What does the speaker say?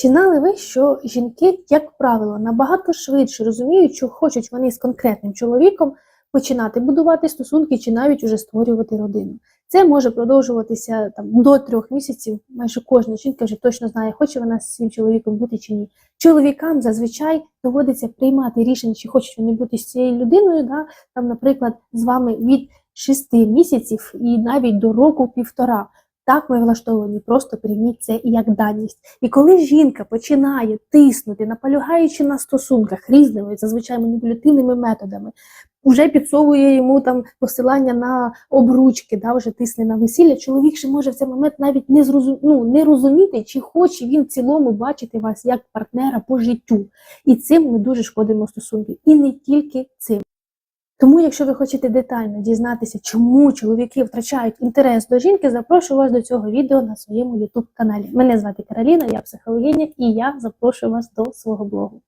Чи знали ви, що жінки, як правило, набагато швидше розуміють, що хочуть вони з конкретним чоловіком починати будувати стосунки чи навіть уже створювати родину? Це може продовжуватися там до трьох місяців. Майже кожна жінка вже точно знає, хоче вона з цим чоловіком бути чи ні. Чоловікам зазвичай доводиться приймати рішення, чи хочуть вони бути з цією людиною. Да? Там, наприклад, з вами від шести місяців і навіть до року півтора. Так ми влаштовані, просто прийміть це як даність. І коли жінка починає тиснути, наполягаючи на стосунках різними, зазвичай маніпулятивними методами, вже підсовує йому там посилання на обручки, да, вже тисне на весілля, чоловік ще може в цей момент навіть не зрозум... ну, не розуміти, чи хоче він в цілому бачити вас як партнера по життю. І цим ми дуже шкодимо стосунків. І не тільки цим. Тому, якщо ви хочете детально дізнатися, чому чоловіки втрачають інтерес до жінки, запрошую вас до цього відео на своєму YouTube каналі. Мене звати Кароліна, я психологиня, і я запрошую вас до свого блогу.